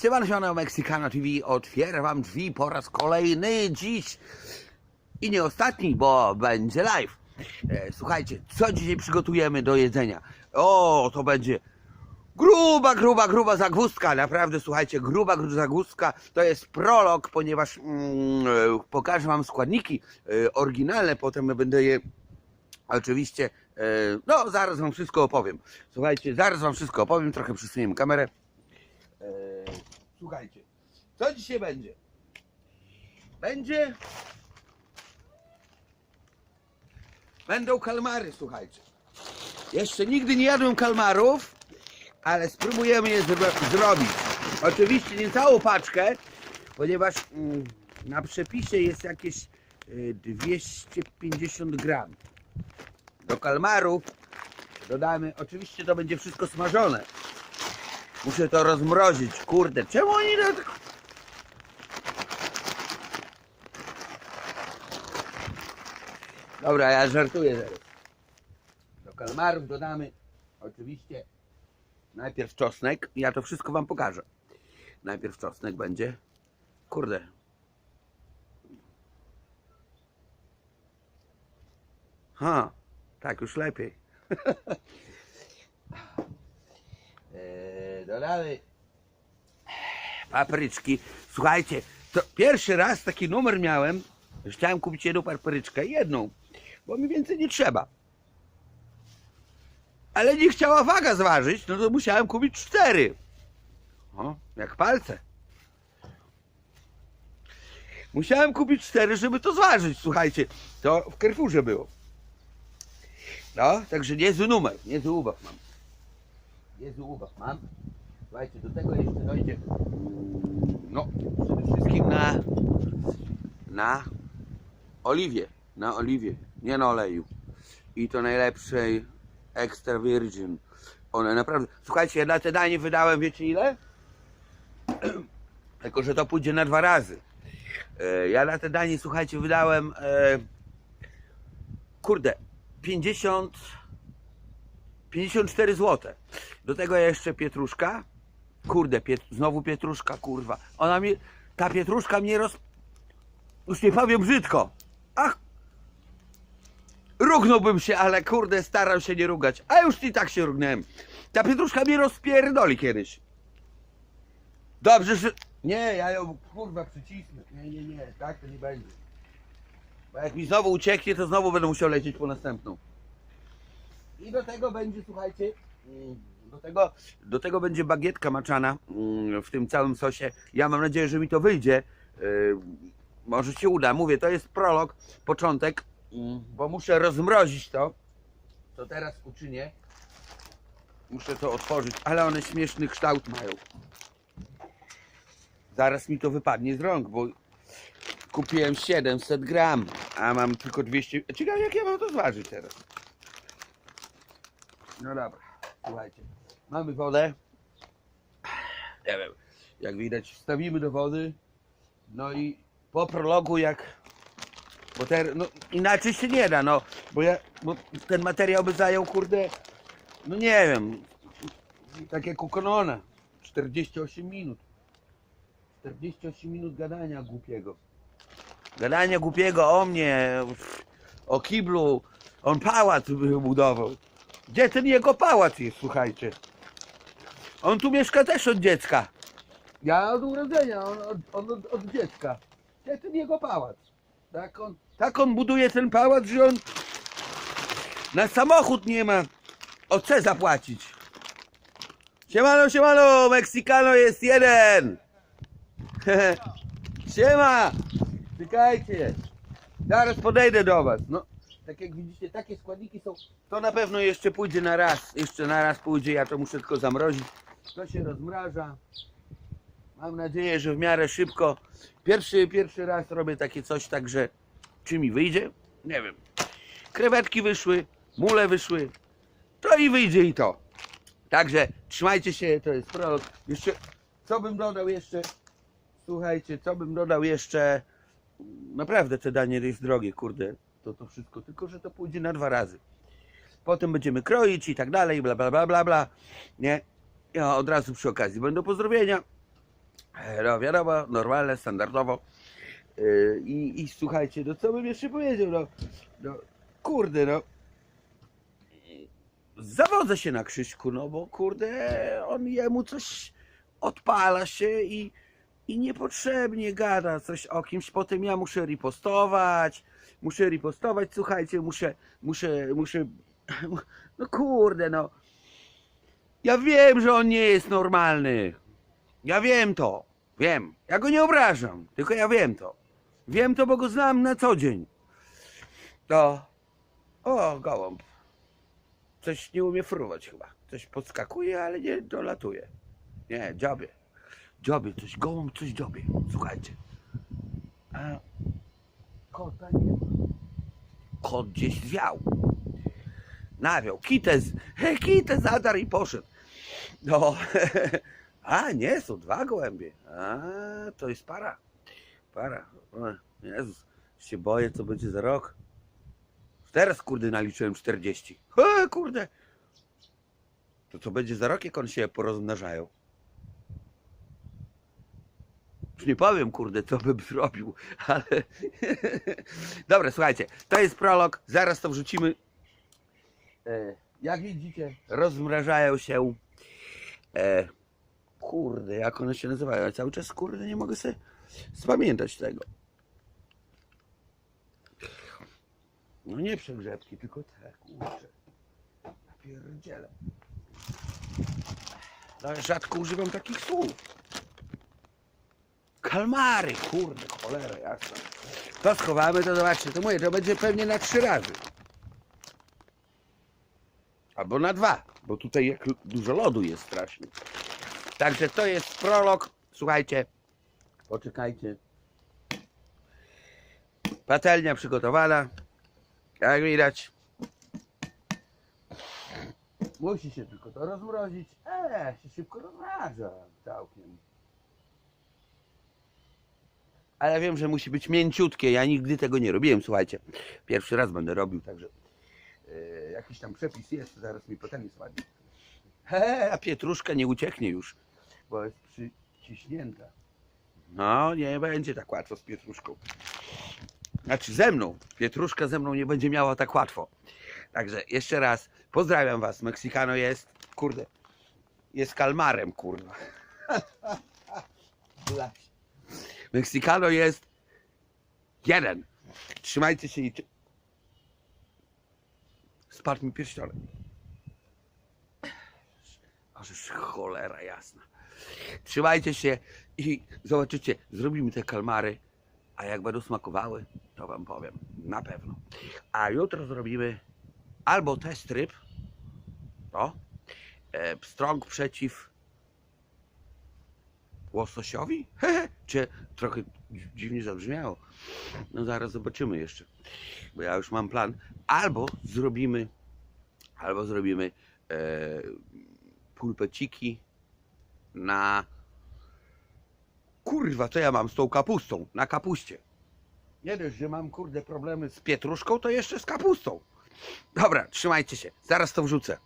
Siemano, Mexicano TV otwiera drzwi po raz kolejny dziś i nie ostatni, bo będzie live. E, Słuchajcie, co dzisiaj przygotujemy do jedzenia? O, to będzie gruba, gruba, gruba zagwózdka. Naprawdę, słuchajcie, gruba, gruba zagwózdka. To jest prolog, ponieważ mm, e, pokażę wam składniki e, oryginalne, potem będę je oczywiście, no zaraz wam wszystko opowiem. Słuchajcie, zaraz wam wszystko opowiem, trochę przysuniemy kamerę. E, słuchajcie, co dzisiaj będzie? Będzie. Będą kalmary, słuchajcie. Jeszcze nigdy nie jadłem kalmarów, ale spróbujemy je zro- zrobić. Oczywiście nie całą paczkę, ponieważ mm, na przepisie jest jakieś y, 250 gram. Do kalmarów dodamy, oczywiście to będzie wszystko smażone. Muszę to rozmrozić. Kurde, czemu oni tak... Dobra, ja żartuję zaraz. Do kalmarów dodamy oczywiście najpierw czosnek. Ja to wszystko wam pokażę. Najpierw czosnek będzie. Kurde. Ha, tak już lepiej. Dodamy papryczki. Słuchajcie, to pierwszy raz taki numer miałem, że chciałem kupić jedną papryczkę, jedną, bo mi więcej nie trzeba. Ale nie chciała waga zważyć, no to musiałem kupić cztery. O, jak palce. Musiałem kupić cztery, żeby to zważyć, słuchajcie. To w Carrefourze było. No, także niezły numer, niezły ubaw mam. Niezły ubaw mam. Słuchajcie, do tego jeszcze dojdzie, no, przede wszystkim na, na oliwie, na oliwie, nie na oleju. I to najlepszej extra virgin. One naprawdę, słuchajcie, na te danie wydałem, wiecie ile? Tylko, że to pójdzie na dwa razy. E, Ja na te danie, słuchajcie, wydałem, e, kurde, 50, 54 zł. Do tego jeszcze pietruszka. Kurde, piet, znowu pietruszka, kurwa. Ona mi, ta pietruszka mnie roz... Już nie powiem brzydko. Ach! Rugnąłbym się, ale kurde, staram się nie rugać. A już i tak się rugnąłem. Ta pietruszka mnie rozpierdoli kiedyś. Dobrze, że... Nie, ja ją kurwa przycisnę. Nie, nie, nie, tak to nie będzie. Bo jak mi znowu ucieknie, to znowu będę musiał lecieć po następną. I do tego będzie, słuchajcie, mm, do tego, do tego będzie bagietka maczana mm, w tym całym sosie. Ja mam nadzieję, że mi to wyjdzie. Yy, Może się uda. Mówię, to jest prolog, początek, mm, bo muszę rozmrozić to. To teraz uczynię. Muszę to otworzyć, ale one śmieszny kształt mają. Zaraz mi to wypadnie z rąk, bo kupiłem 700 gram, a mam tylko 200. Ciekawe, jak ja mam to zważyć teraz. No dobra, słuchajcie. Mamy wodę. Nie wiem, jak widać, wstawimy do wody. No i po prologu, jak. Bo ter, no, inaczej się nie da, no. Bo, ja, bo ten materiał by zajął, kurde. No nie wiem. Tak jak u Konona. 48 minut. 48 minut gadania głupiego. Gadania głupiego o mnie, o kiblu. On pałac wybudował. Gdzie ten jego pałac jest, słuchajcie? On tu mieszka też od dziecka. Ja od urodzenia, on od, on od, od dziecka. Gdzie ten jego pałac? Tak on, tak on buduje ten pałac, że on na samochód nie ma OC zapłacić. Siemano, siemano, Meksykano jest jeden. Siema! Czekajcie. Zaraz podejdę do was. No, tak jak widzicie, takie składniki są. To na pewno jeszcze pójdzie na raz. Jeszcze na raz pójdzie, ja to muszę tylko zamrozić. To się rozmraża. Mam nadzieję, że w miarę szybko. Pierwszy, pierwszy raz robię takie coś, także czy mi wyjdzie? Nie wiem. Krewetki wyszły, mule wyszły. To i wyjdzie i to. Także trzymajcie się, to jest prolog. Jeszcze, co bym dodał jeszcze? Słuchajcie, co bym dodał jeszcze? Naprawdę te danie jest drogie, kurde. To to wszystko, tylko że to pójdzie na dwa razy. Potem będziemy kroić i tak dalej, bla bla bla bla bla. Nie? Ja od razu przy okazji będą pozdrowienia. No wiadomo, normalne, standardowo. E, I, I słuchajcie, no co bym jeszcze powiedział, no, no kurde, no. Zawodzę się na Krzyśku, no bo kurde, on jemu coś odpala się i, i niepotrzebnie gada coś o kimś. Potem ja muszę ripostować, muszę ripostować, słuchajcie, muszę, muszę, muszę, no kurde, no. Ja wiem, że on nie jest normalny. Ja wiem to. Wiem. Ja go nie obrażam, tylko ja wiem to. Wiem to, bo go znam na co dzień. To. O, gołąb. Coś nie umie fruwać chyba. Coś podskakuje, ale nie dolatuje. Nie, dziobie. Dziobie, coś gołąb, coś dziobie. Słuchajcie. A kota nie ma. Kot gdzieś zwiał. Nawiał. Kites. He, kites zadarł i poszedł. No. A, nie, są dwa gołębie. A, to jest para. Para. O, Jezus, się boję, co będzie za rok. Teraz, kurde, naliczyłem 40. He, kurde. To co będzie za rok, jak one się porozmnażają? Nie powiem, kurde, co bym zrobił, ale... Dobra, słuchajcie, to jest prolog, zaraz to wrzucimy. E, jak widzicie, rozmrażają się... E, kurde, jak one się nazywają? Cały czas, kurde, nie mogę sobie spamiętać tego. No nie przegrzebki, tylko te, kurczę. Ja pierdzielę. No, rzadko używam takich słów. Kalmary, kurde, cholera jasna. To schowamy, to zobaczcie, to mówię, to będzie pewnie na trzy razy. Albo na dwa, bo tutaj jak dużo lodu jest strasznie. Także to jest prolog. Słuchajcie, poczekajcie. Patelnia przygotowana. Jak widać. Musi się tylko to rozmrozić. Eee, się szybko rozmraża całkiem. Ale wiem, że musi być mięciutkie. Ja nigdy tego nie robiłem, słuchajcie. Pierwszy raz będę robił, także e, jakiś tam przepis jest, zaraz mi patelnia spadnie. He, a pietruszka nie ucieknie już, bo jest przyciśnięta. No, nie będzie tak łatwo z pietruszką. Znaczy ze mną. Pietruszka ze mną nie będzie miała tak łatwo. Także jeszcze raz pozdrawiam was. Meksykano jest, kurde, jest kalmarem, kurwa. Blać. Meksykano jest jeden. Trzymajcie się i... Spadł mi pierścionek. Ażeż cholera jasna. Trzymajcie się i zobaczycie, zrobimy te kalmary, a jak będą smakowały, to wam powiem, na pewno. A jutro zrobimy albo test ryb, to, e, pstrąg przeciw łososiowi? Hehe, Czy trochę dzi- dziwnie zabrzmiało? No zaraz zobaczymy jeszcze, bo ja już mam plan. Albo zrobimy, albo zrobimy e, pulpeciki na kurwa, to ja mam z tą kapustą, na kapuście. Nie dość, że mam kurde problemy z pietruszką, to jeszcze z kapustą. Dobra, trzymajcie się, zaraz to wrzucę.